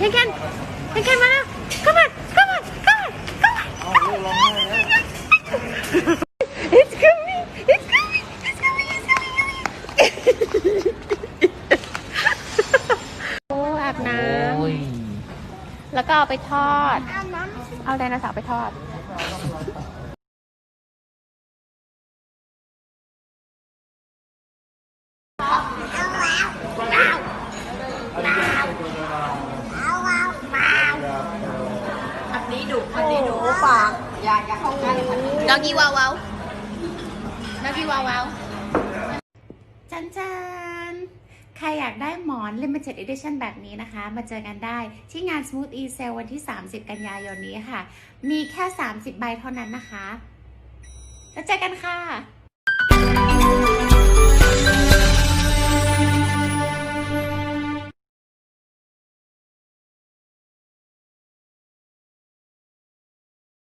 เคนเคนเคนเคนมาแล้ว come on come on come on come on เอาลูกร้องไห้แล้ว it's coming it's coming it's coming it's coming โอ้อาบน้โอ้ยำแล้วก็เอาไปทอด เอาไดโนเสาร์ไปทอดอันนี้ ดุอันนี้ดุปากอย่าอย่าเข้าใกล้มันดอกกี้วาววาวดอกกี้วาววาวจันจันใครอยากได้หมอน Limited Edition แบบนี้นะคะ มาเจอกันได้ที่งาน Smooth E Sale วันที่ 30 กันยายนนี้ค่ะ มีแค่ 30 ใบเท่านั้นนะคะ แล้วเจอกันค่ะ